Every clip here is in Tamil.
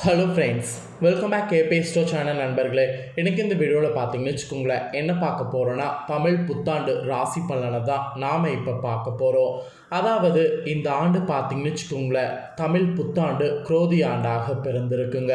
ஹலோ ஃப்ரெண்ட்ஸ் வெல்கம் பேக் கேபே ஸ்டோ சேனல் நண்பர்களே. எனக்கு இந்த வீடியோவில் பார்த்தீங்கன்னு வச்சுக்கோங்களேன் என்ன பார்க்க போகிறோன்னா தமிழ் புத்தாண்டு ராசி பலனை தான் நாம் இப்போ பார்க்க போகிறோம் அதாவது இந்த ஆண்டு பார்த்தீங்கன்னு வச்சுக்கோங்களேன் தமிழ் புத்தாண்டு குரோதி ஆண்டாக பிறந்திருக்குங்க.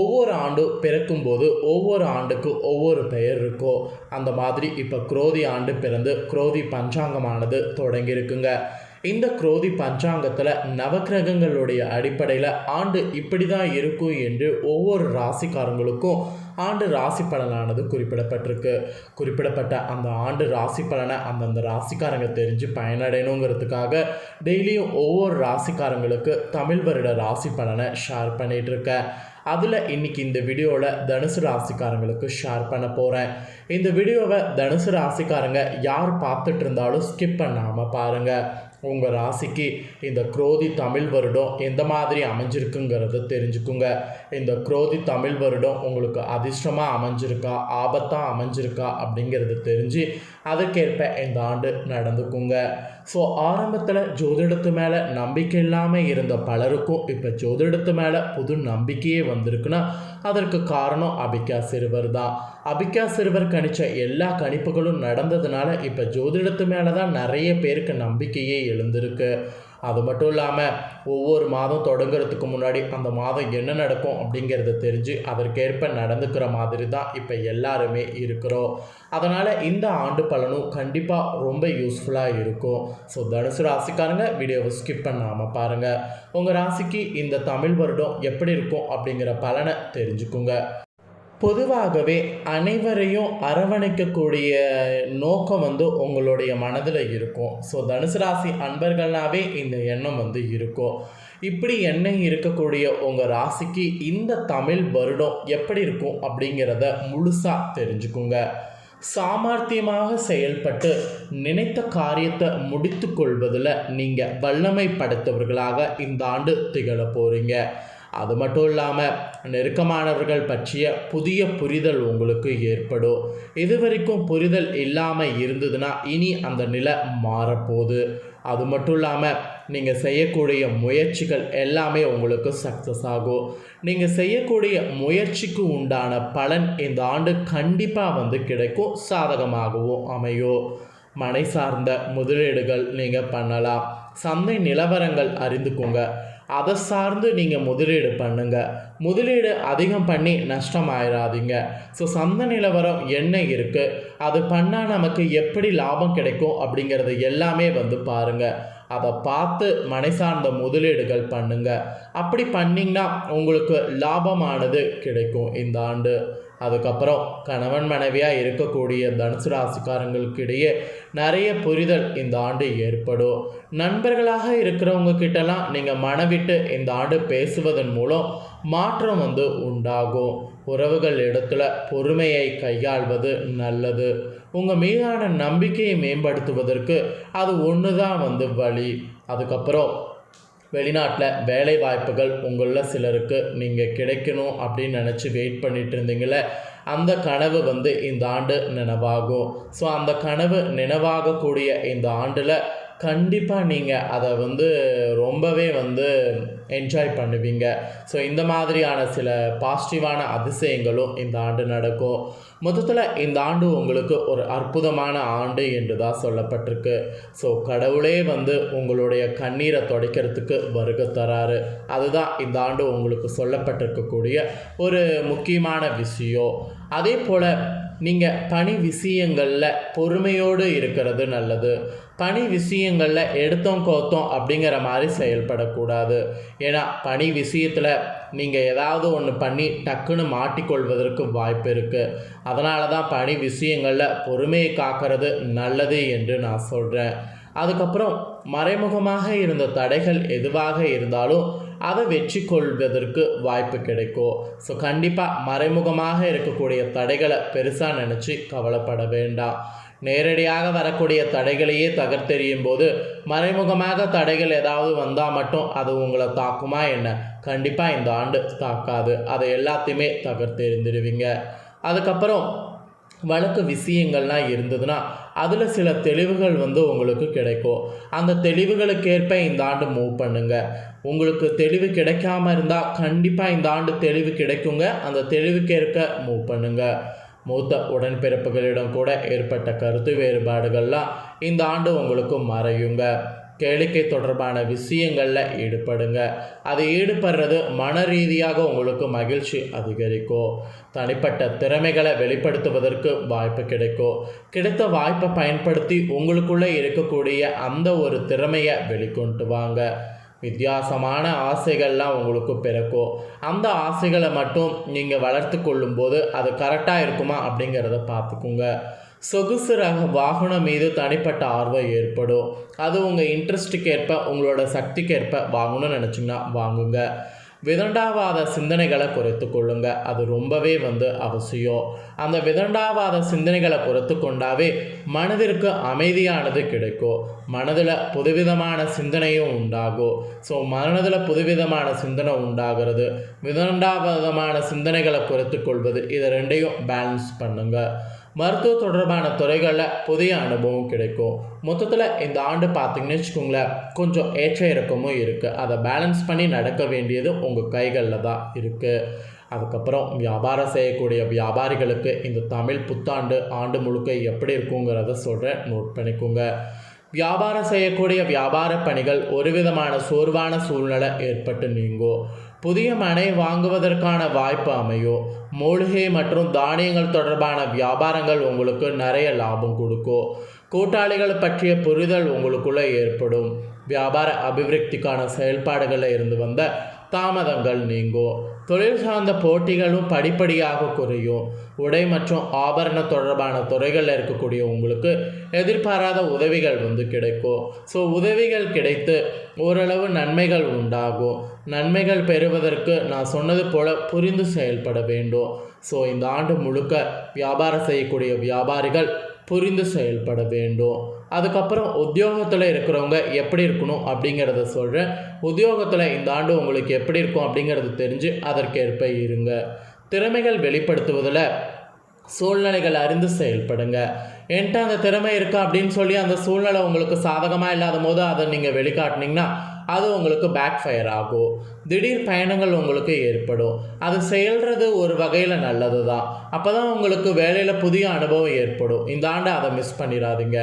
ஒவ்வொரு ஆண்டும் பிறக்கும்போது ஒவ்வொரு ஆண்டுக்கும் ஒவ்வொரு பெயர் இருக்கோ அந்த மாதிரி இப்போ குரோதி ஆண்டு பிறந்து குரோதி பஞ்சாங்கமானது தொடங்கியிருக்குங்க. இந்த குரோதி பஞ்சாங்கத்தில் நவக்கிரகங்களுடைய அடிப்படையில் ஆண்டு இப்படி தான் இருக்கும் என்று ஒவ்வொரு ராசிக்காரங்களுக்கும் ஆண்டு ராசி பலனானது குறிப்பிடப்பட்டிருக்கு. குறிப்பிடப்பட்ட அந்த ஆண்டு ராசி பலனை அந்தந்த ராசிக்காரங்க தெரிஞ்சு பயனடையணுங்கிறதுக்காக டெய்லியும் ஒவ்வொரு ராசிக்காரங்களுக்கு தமிழ் வருட ராசி பலனை ஷேர் பண்ணிகிட்ருக்கேன் அதில் இன்னைக்கு இந்த வீடியோவில் தனுசு ராசிக்காரங்களுக்கு ஷேர் பண்ண போகிறேன் இந்த வீடியோவை தனுசு ராசிக்காரங்க யார் பார்த்துட்டு இருந்தாலும் ஸ்கிப் பண்ணாமல் பாருங்கள் உங்கள் ராசிக்கு இந்த குரோதி தமிழ் வருடம் எந்த மாதிரி அமைஞ்சிருக்குங்கிறத தெரிஞ்சுக்குங்க. இந்த குரோதி தமிழ் வருடம் உங்களுக்கு அதிர்ஷ்டமாக அமைஞ்சிருக்கா ஆபத்தாக அமைஞ்சிருக்கா அப்படிங்கிறத தெரிஞ்சு அதற்கேற்ப இந்த ஆண்டு நடந்துக்குங்க. ஸோ ஆரம்பத்தில் ஜோதிடத்து மேலே நம்பிக்கை இல்லாமல் இருந்த பலருக்கும் இப்போ ஜோதிடத்து மேலே புது நம்பிக்கையே வந்திருக்குன்னா அதற்கு காரணம் அபிகா சிறுவர் தான். அபிகா சிறுவர் கணிச்ச எல்லா கணிப்புகளும் நடந்ததுனால இப்போ ஜோதிடத்து மேலே தான் நிறைய பேருக்கு நம்பிக்கையே எழுந்திருக்கு. அது மட்டும் இல்லாமல் ஒவ்வொரு மாதம் தொடங்குறதுக்கு முன்னாடி அந்த மாதம் என்ன நடக்கும் அப்படிங்கிறத தெரிஞ்சு அதற்கேற்ப நடந்துக்கிற மாதிரி தான் இப்போ எல்லாருமே இருக்கிறோம். அதனால் இந்த ஆண்டு பலனும் கண்டிப்பாக ரொம்ப யூஸ்ஃபுல்லாக இருக்கும். ஸோ தனுசு ராசிக்காரங்க வீடியோவை ஸ்கிப் பண்ணாமல் பாருங்கள் உங்கள் ராசிக்கு இந்த தமிழ் வருடம் எப்படி இருக்கும் அப்படிங்கிற பலனை தெரிஞ்சுக்குங்க. பொதுவாகவே அனைவரையும் அரவணைக்கக்கூடிய நோக்கம் வந்து உங்களுடைய மனதில் இருக்கும். ஸோ தனுசு ராசி அன்பர்கள்னாவே இந்த எண்ணம் வந்து இருக்கும். இப்படி எண்ணம் இருக்கக்கூடிய உங்கள் ராசிக்கு இந்த தமிழ் வருடம் எப்படி இருக்கும் அப்படிங்கிறத முழுசாக தெரிஞ்சுக்குங்க. சாமர்த்தியமாக செயல்பட்டு நினைத்த காரியத்தை முடித்து கொள்வதில் நீங்கள் வல்லமை படைத்தவர்களாக இந்த ஆண்டு திகழ போகிறீங்க அது மட்டும் இல்லாமல் நெருக்கமானவர்கள் பற்றிய புதிய புரிதல் உங்களுக்கு ஏற்படும். இது வரைக்கும் புரிதல் இல்லாமல் இருந்ததுன்னா இனி அந்த நிலை மாறப்போகுது. அது மட்டும் இல்லாமல் நீங்கள் செய்யக்கூடிய முயற்சிகள் எல்லாமே உங்களுக்கு சக்ஸஸ் ஆகும். நீங்கள் செய்யக்கூடிய முயற்சிக்கு உண்டான பலன் இந்த ஆண்டு கண்டிப்பாக வந்து கிடைக்கும் சாதகமாகவும் அமையும். மனை சார்ந்த முதலீடுகள் நீங்கள் பண்ணலாம். சந்தை நிலவரங்கள் அறிந்துக்கோங்க. அதை சார்ந்து நீங்கள் முதலீடு பண்ணுங்கள் முதலீடு அதிகம் பண்ணி நஷ்டமாயிடாதீங்க ஸோ சந்த நிலவரம் என்ன இருக்குது அது பண்ணால் நமக்கு எப்படி லாபம் கிடைக்கும் அப்படிங்கிறது எல்லாமே வந்து பாருங்கள் அதை பார்த்து மனை சார்ந்த முதலீடுகள் பண்ணுங்கள் அப்படி பண்ணிங்கன்னா உங்களுக்கு லாபமானது கிடைக்கும் இந்த ஆண்டு. அதுக்கப்புறம் கணவன் மனைவியாக இருக்கக்கூடிய தனுசு ராசிக்காரங்களுக்கு இடையே நிறைய புரிதல் இந்த ஆண்டு ஏற்படும். நண்பர்களாக இருக்கிறவங்க கிட்டலாம் நீங்கள் மனவிட்டு இந்த ஆண்டு பேசுவதன் மூலம் மாற்றம் வந்து உண்டாகும். உறவுகள் இடத்துல பொறுமையை கையாள்வது நல்லது. உங்கள் மீதான நம்பிக்கையை மேம்படுத்துவதற்கு அது ஒன்று தான் வந்து வழி. அதுக்கப்புறம் வெளிநாட்டில் வேலை வாய்ப்புகள் உங்களில் சிலருக்கு நீங்கள் கிடைக்கணும் அப்படின்னு நினச்சி வெயிட் பண்ணிட்டு இருந்தீங்களே அந்த கனவு வந்து இந்த ஆண்டு நினைவாகும். ஸோ அந்த கனவு நினைவாகக்கூடிய இந்த ஆண்டில் கண்டிப்பாக நீங்கள் அதை வந்து ரொம்பவே வந்து என்ஜாய் பண்ணுவீங்க. ஸோ இந்த மாதிரியான சில பாசிட்டிவான அதிசயங்களும் இந்த ஆண்டு நடக்கும். மொத்தத்தில் இந்த ஆண்டு உங்களுக்கு ஒரு அற்புதமான ஆண்டு என்று தான் சொல்லப்பட்டிருக்கு. ஸோ கடவுளே வந்து உங்களுடைய கண்ணீரை துடைக்கிறதுக்கு வருகை தராரு. அதுதான் இந்த ஆண்டு உங்களுக்கு சொல்லப்பட்டிருக்கக்கூடிய ஒரு முக்கியமான விஷயம். அதே போல் நீங்கள் பணி விஷயங்களில் பொறுமையோடு இருக்கிறது நல்லது. பணி விஷயங்களில் எடுத்தோம் கோத்தோம் அப்படிங்கிற மாதிரி செயல்படக்கூடாது. ஏன்னா பணி விஷயத்தில் நீங்கள் ஏதாவது ஒன்று பண்ணி டக்குன்னு மாட்டிக்கொள்வதற்கு வாய்ப்பு இருக்குது அதனால தான் பணி விஷயங்களில் பொறுமையை காக்கிறது நல்லது என்று நான் சொல்கிறேன் அதுக்கப்புறம் மறைமுகமாக இருந்த தடைகள் எதுவாக இருந்தாலும் அதை வெற்றி கொள்வதற்கு வாய்ப்பு கிடைக்கும். ஸோ கண்டிப்பாக மறைமுகமாக இருக்கக்கூடிய தடைகளை பெருசாக நினச்சி கவலைப்பட வேண்டாம். நேரடியாக வரக்கூடிய தடைகளையே தகர்த்தெறியும் போது மறைமுகமாக தடைகள் ஏதாவது வந்தால் மட்டும் அது உங்களை தாக்குமா என்ன? கண்டிப்பாக இந்த ஆண்டு தாக்காது. அதை எல்லாத்தையுமே தகர்த்தெறிந்துடுவீங்க. அதுக்கப்புறம் வழக்கு விஷயங்கள்லாம் இருந்ததுன்னா அதில் சில தெளிவுகள் வந்து உங்களுக்கு கிடைக்கும். அந்த தெளிவுகளுக்கேற்ப இந்த ஆண்டு மூவ் பண்ணுங்க. உங்களுக்கு தெளிவு கிடைக்காம இருந்தால் கண்டிப்பாக இந்த ஆண்டு தெளிவு கிடைக்குங்க. அந்த தெளிவுக்கேற்க மூவ் பண்ணுங்க. மூத்த உடன்பிறப்புகளிடம் கூட ஏற்பட்ட கருத்து வேறுபாடுகள்லாம் இந்த ஆண்டு உங்களுக்கு மறையுங்க. கேளிக்கை தொடர்பான விஷயங்களில் ஈடுபடுங்க. அது ஈடுபடுறது மன ரீதியாக உங்களுக்கு மகிழ்ச்சி அதிகரிக்கும். தனிப்பட்ட திறமைகளை வெளிப்படுத்துவதற்கு வாய்ப்பு கிடைக்கும். கிடைத்த வாய்ப்பை பயன்படுத்தி உங்களுக்குள்ளே இருக்கக்கூடிய அந்த ஒரு திறமையை வெளிக்கொண்டு வாங்க. வித்தியாசமான ஆசைகள்லாம் உங்களுக்கு பிறக்கும். அந்த ஆசைகளை மட்டும் நீங்கள் வளர்த்து கொள்ளும்போது அது கரெக்டாக இருக்குமா அப்படிங்கிறத பார்த்துக்குங்க. சொகுசு ரக வாகனம் மீது தனிப்பட்ட ஆர்வம் ஏற்படும். அது உங்கள் இன்ட்ரெஸ்ட்டுக்கு ஏற்ப உங்களோட சக்திக்கு ஏற்ப வாங்கணும்னு நினச்சிங்கன்னா வாங்குங்க. விதண்டாவாத சிந்தனைகளை குறைத்து கொள்ளுங்க. அது ரொம்பவே வந்து அவசியம். அந்த விதண்டாவாத சிந்தனைகளை குறைத்து கொண்டாவே மனதிற்கு அமைதியானது கிடைக்கும். மனதில் புதுவிதமான சிந்தனையும் உண்டாகும். ஸோ மனதில் புதுவிதமான சிந்தனை உண்டாகிறது. விதண்டாவாதமான சிந்தனைகளை குறைத்து கொள்வது இதை ரெண்டையும் பேலன்ஸ் பண்ணுங்கள் மருத்துவ தொடர்பான துறைகளில் புதிய அனுபவம் கிடைக்கும். மொத்தத்தில் இந்த ஆண்டு பார்த்தீங்கன்னு வச்சுக்கோங்களேன் கொஞ்சம் ஏற்ற இறக்கமும் இருக்குது அதை பேலன்ஸ் பண்ணி நடக்க வேண்டியது உங்கள் கைகளில் தான் இருக்குது அதுக்கப்புறம் வியாபாரம் செய்யக்கூடிய வியாபாரிகளுக்கு இந்த தமிழ் புத்தாண்டு ஆண்டு முழுக்க எப்படி இருக்குங்கிறத சொல்கிறேன் நோட் பண்ணிக்கோங்க. வியாபாரம் செய்யக்கூடிய வியாபார பணிகள் ஒரு விதமான சோர்வான சூழ்நிலை ஏற்பட்டு நீங்கும். புதிய மனை வாங்குவதற்கான வாய்ப்பு அமையும். மூலிகை மற்றும் தானியங்கள் தொடர்பான வியாபாரங்கள் உங்களுக்கு நிறைய லாபம் கொடுக்கும். கூட்டாளிகள் பற்றிய புரிதல் உங்களுக்குள்ளே ஏற்படும். வியாபார அபிவிருத்திக்கான செயல்பாடுகளில் இருந்து வந்த தாமதங்கள் நீங்கும் தொழில் சார்ந்த போட்டிகளும் படிப்படியாக குறையும் உடை மற்றும் ஆபரண தொடர்பான துறைகளில் இருக்கக்கூடிய உங்களுக்கு எதிர்பாராத உதவிகள் வந்து கிடைக்கும் ஸோ உதவிகள் கிடைத்து ஓரளவு நன்மைகள் உண்டாகும் நன்மைகள் பெறுவதற்கு நான் சொன்னது போல புரிந்து செயல்பட வேண்டும் ஸோ இந்த ஆண்டு முழுக்க வியாபாரம் செய்யக்கூடிய வியாபாரிகள் புரிந்து செயல்பட வேண்டும் அதுக்கப்புறம் உத்தியோகத்தில் இருக்கிறவங்க எப்படி இருக்கணும் அப்படிங்கிறத சொல்கிறேன் உத்தியோகத்தில் இந்த ஆண்டு உங்களுக்கு எப்படி இருக்கும் அப்படிங்கிறது தெரிஞ்சு அதற்கேற்ப இருங்க. திறமைகள் வெளிப்படுத்துவதில் சூழ்நிலைகள் அறிந்து செயல்படுங்க. என்கிட்ட அந்த திறமை இருக்கா அப்படின்னு சொல்லி அந்த சூழ்நிலை உங்களுக்கு சாதகமாக இல்லாத போது அதை நீங்கள் வெளிக்காட்டினீங்கன்னா அது உங்களுக்கு பேக் ஃபயர் ஆகும். திடீர் பயணங்கள் உங்களுக்கு ஏற்படும். அது செயல்றது ஒரு வகையில் நல்லது தான் அப்போ தான் உங்களுக்கு வேலையில் புதிய அனுபவம் ஏற்படும். இந்த ஆண்டு அதை மிஸ் பண்ணிடாதீங்க.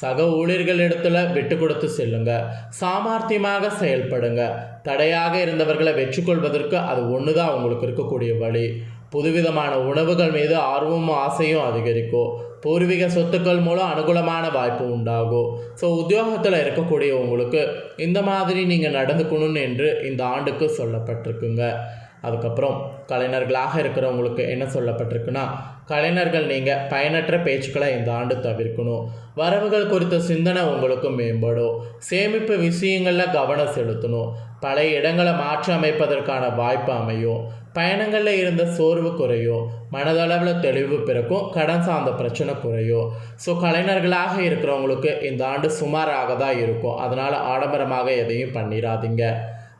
சக ஊழியர்கள் இடத்துல விட்டு கொடுத்து செல்லுங்க. சாமர்த்தியமாக செயல்படுங்க. தடையாக இருந்தவர்களை வெற்றி கொள்வதற்கு அது ஒன்று தான் உங்களுக்கு இருக்கக்கூடிய வழி. புதுவிதமான உணவுகள் மீது ஆர்வமும் ஆசையும் அதிகரிக்கும். பூர்வீக சொத்துக்கள் மூலம் அனுகூலமான வாய்ப்பு உண்டாகும். ஸோ உத்தியோகத்தில் இருக்கக்கூடிய உங்களுக்கு இந்த மாதிரி நீங்கள் நடந்துக்கணும்னு என்று இந்த ஆண்டுக்கு சொல்லப்பட்டிருக்குங்க. அதுக்கப்புறம் கலைஞர்களாக இருக்கிறவங்களுக்கு என்ன சொல்லப்பட்டிருக்குன்னா கலைஞர்கள் நீங்கள் பயனற்ற பேச்சுக்களை இந்த ஆண்டு தவிர்க்கணும். வரவுகள் குறித்த சிந்தனை உங்களுக்கு மேம்படும். சேமிப்பு விஷயங்களில் கவனம் செலுத்தணும். பழைய இடங்களை மாற்றி அமைப்பதற்கான வாய்ப்பு அமையும். பயணங்களில் இருந்த சோர்வு குறையும். மனதளவில் தெளிவு பிறக்கும். கடன் சார்ந்த பிரச்சனை குறையும். ஸோ கலைஞர்களாக இருக்கிறவங்களுக்கு இந்த ஆண்டு சுமாராக தான் இருக்கும். அதனால் ஆடம்பரமாக எதையும் பண்ணிடாதீங்க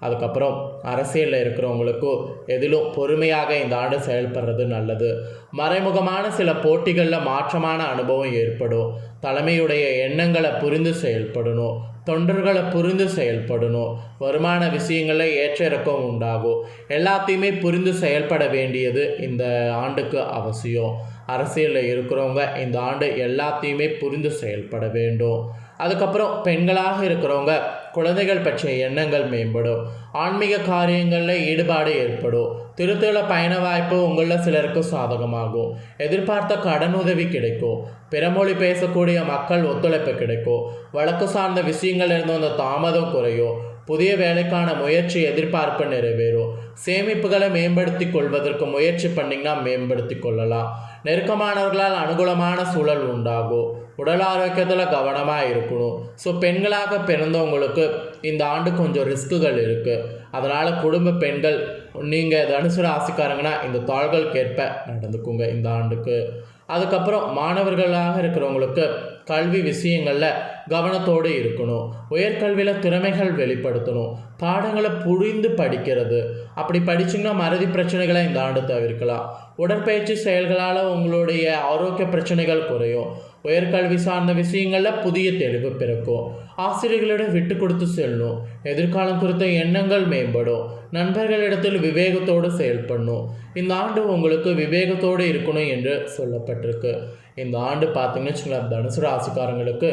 அதுக்கப்புறம் அரசியலில் இருக்கிறவங்களுக்கும் எதிலும் பொறுமையாக இந்த ஆண்டு செயல்படுறது நல்லது. மறைமுகமான சில போட்டிகளில் மாற்றமான அனுபவம் ஏற்படும். தலைமையுடைய எண்ணங்களை புரிந்து செயல்படணும். தொண்டர்களை புரிந்து செயல்படணும். வருமான விஷயங்களில் ஏற்ற இறக்கம் உண்டாகும். எல்லாத்தையுமே புரிந்து செயல்பட வேண்டியது இந்த ஆண்டுக்கு அவசியம். அரசியலில் இருக்கிறவங்க இந்த ஆண்டு எல்லாத்தையுமே புரிந்து செயல்பட வேண்டும். அதுக்கப்புறம் பெண்களாக இருக்கிறவங்க குழந்தைகள் பற்றிய எண்ணங்கள் மேம்படும். ஆன்மீக காரியங்களில் ஈடுபாடு ஏற்படும். திருத்தல பயண வாய்ப்பு உங்களில் சிலருக்கு சாதகமாகும். எதிர்பார்த்த கடன் உதவி கிடைக்கும். பிறமொழி பேசக்கூடிய மக்கள் ஒத்துழைப்பு கிடைக்கும். வழக்கு சார்ந்த விஷயங்கள் இருந்து வந்த தாமதம் குறையும். புதிய வேலைக்கான முயற்சி எதிர்பார்ப்பு நிறைவேறும். சேமிப்புகளை மேம்படுத்தி கொள்வதற்கு முயற்சி பண்ணிங்கன்னா மேம்படுத்தி கொள்ளலாம். நெருக்கமானவர்களால் அனுகூலமான சூழல் உண்டாகும் உடல் ஆரோக்கியத்தில் கவனமாக இருக்கணும் ஸோ பெண்களாக பிறந்தவங்களுக்கு இந்த ஆண்டு கொஞ்சம் ரிஸ்க்குகள் இருக்குது அதனால் குடும்ப பெண்கள் நீங்கள் தனுசு ராசிக்காரங்கன்னா இந்த தாள்களுக்கேற்ப நடந்துக்குங்க இந்த ஆண்டுக்கு. அதுக்கப்புறம் மாணவர்களாக இருக்கிறவங்களுக்கு கல்வி விஷயங்களில் கவனத்தோடு இருக்கணும். உயர்கல்வியில் திறமைகள் வெளிப்படுத்தணும். பாடங்களை புரிந்து படிக்கிறது. அப்படி படிச்சிங்கன்னா மறதி பிரச்சனைகளை இந்த ஆண்டு தவிர்க்கலாம். உடற்பயிற்சி செயல்களால் உங்களுடைய ஆரோக்கிய பிரச்சனைகள் குறையும். உயர்கல்வி சார்ந்த விஷயங்களில் புதிய தெளிவு பிறக்கும். ஆசிரியர்களிடம் விட்டு கொடுத்து செல்லணும் எதிர்காலம் குறித்த எண்ணங்கள் மேம்படும். நண்பர்களிடத்தில் விவேகத்தோடு செயல்படணும். இந்த ஆண்டு உங்களுக்கு விவேகத்தோடு இருக்கணும் என்று சொல்லப்பட்டிருக்கு. இந்த ஆண்டு பார்த்தீங்கன்னு வச்சுங்களேன் தனுசு ராசிக்காரங்களுக்கு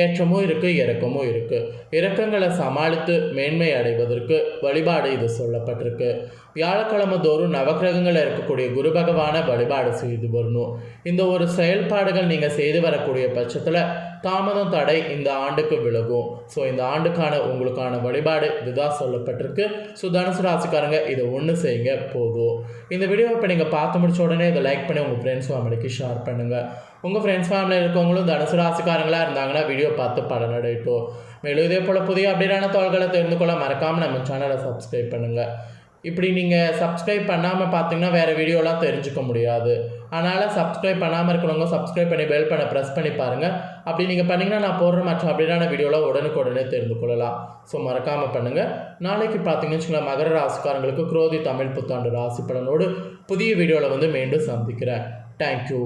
ஏற்றமும் இருக்குது இறக்கமும் இருக்குது இறக்கங்களை சமாளித்து மேன்மை அடைவதற்கு வழிபாடு இது சொல்லப்பட்டிருக்கு. வியாழக்கிழமை தோறும் நவக்கிரகங்களில் இருக்கக்கூடிய குரு பகவானை வழிபாடு செய்து வரணும். இந்த ஒரு செயல்பாடுகள் நீங்கள் செய்து வரக்கூடிய பட்சத்தில் தாமதம் தடை இந்த ஆண்டுக்கு விலகும். ஸோ இந்த ஆண்டுக்கான உங்களுக்கான வழிபாடு இதுதான் சொல்லப்பட்டிருக்கு. ஸோ தனுசு ராசிக்காரங்க இதை ஒன்று செய்யுங்க போதும். இந்த வீடியோ இப்போ நீங்கள் பார்த்து முடிச்ச உடனே இதை லைக் பண்ணி உங்கள் ஃப்ரெண்ட்ஸ் ஃபேமிலிக்கு ஷேர் பண்ணுங்கள் உங்கள் ஃப்ரெண்ட்ஸ் ஃபேமிலியில் இருக்கவங்களும் தனுசு ராசிக்காரங்களாக இருந்தாங்கன்னா வீடியோ பார்த்து பலனடையட்டும். மேலும் இதே போல் புதிய அப்டேட்டான தோள்களை தெரிந்து கொள்ள மறக்காமல் நம்ம சேனலை சப்ஸ்கிரைப் பண்ணுங்கள் இப்படி நீங்கள் சப்ஸ்கிரைப் பண்ணாமல் பார்த்தீங்கன்னா வேறு வீடியோலாம் தெரிஞ்சுக்க முடியாது. அதனால் சப்ஸ்கிரைப் பண்ணாமல் இருக்கிறவங்க சப்ஸ்கிரைப் பண்ணி பெல் பண்ண ப்ரெஸ் பண்ணி பாருங்கள் அப்படி நீங்கள் பண்ணிங்கன்னா நான் போடுற மற்ற அப்டேட்டான வீடியோலாம் உடனுக்குடனே தெரிந்து கொள்ளலாம். ஸோ மறக்காமல் பண்ணுங்கள் நாளைக்கு பார்த்தீங்கன்னு வச்சுக்கோங்களேன் மகர ராசிக்காரங்களுக்கு குரோதி தமிழ் புத்தாண்டு ராசி பலனோடு புதிய வீடியோவில் வந்து மீண்டும் சந்திக்கிறேன். தேங்க்யூ